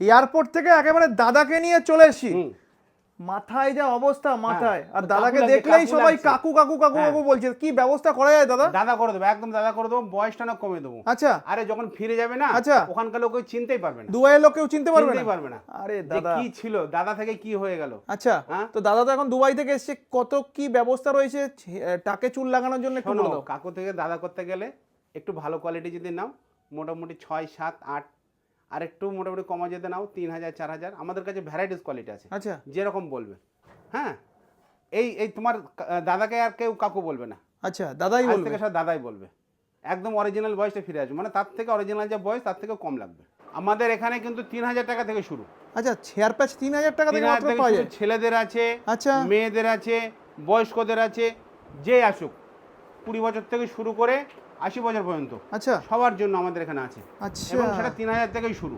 Airport থেকে একেবারে দাদাকে নিয়ে চলে হুম। মাথায় যা অবস্থা মাথায়। আর দাদাকে দেখলেই সবাই কাকু কাকু কাকু হ্যাঁ। কাকু বলছে কি ব্যবস্থা করা যায় দাদা? দাদা করে দেবো একদম দাদা করে দেবো বয়সটা না কমে দেবো। আচ্ছা। আরে যখন ফিরে যাবে না আচ্ছা। ওখানকার লোক চিনতেই পারবে না। দুবাইয়ের লোক কেউ চিনতে পারবে না? পারবে না। আরে দাদা। কি ছিল দাদা থেকে কি হয়ে গেল? আচ্ছা হ্যাঁ? তো দাদা তো এখন দুবাই থেকে এসছে কত কি ব্যবস্থা রয়েছে টাকে চুল লাগানোর জন্য কাকু থেকে দাদা করতে গেলে একটু ভালো কোয়ালিটি যদি নাও মোটামুটি ছয় সাত আট আর একটু মোটামুটি কমা যেতে নাও তিন হাজার চার হাজার। আমাদের কাছে ভ্যারাইটিস কোয়ালিটি আছে। আচ্ছা। যেরকম বলবে। হ্যাঁ? এই এই তোমার দাদাকে আর কেউ কাকু বলবে না। আচ্ছা দাদাই বলবে? থেকে সব দাদাই বলবে। একদম অরিজিনাল বয়সটা ফিরে আসবে। মানে তার থেকে অরিজিনাল যে বয়স তার থেকে কম লাগবে। আমাদের এখানে কিন্তু তিন হাজার টাকা থেকে শুরু। আচ্ছা চেয়ার প্যাচ তিন হাজার টাকা থেকে মাত্র পাওয়া যায়। ছেলেদের আছে আচ্ছা। মেয়েদের আছে বয়স্কদের আছে যে আসুক। কুড়ি বছর থেকে শুরু করে আশি বছর পর্যন্ত আচ্ছা। সবার জন্য আমাদের এখানে আছে। আচ্ছা। এবং সেটা তিন হাজার থেকেই শুরু।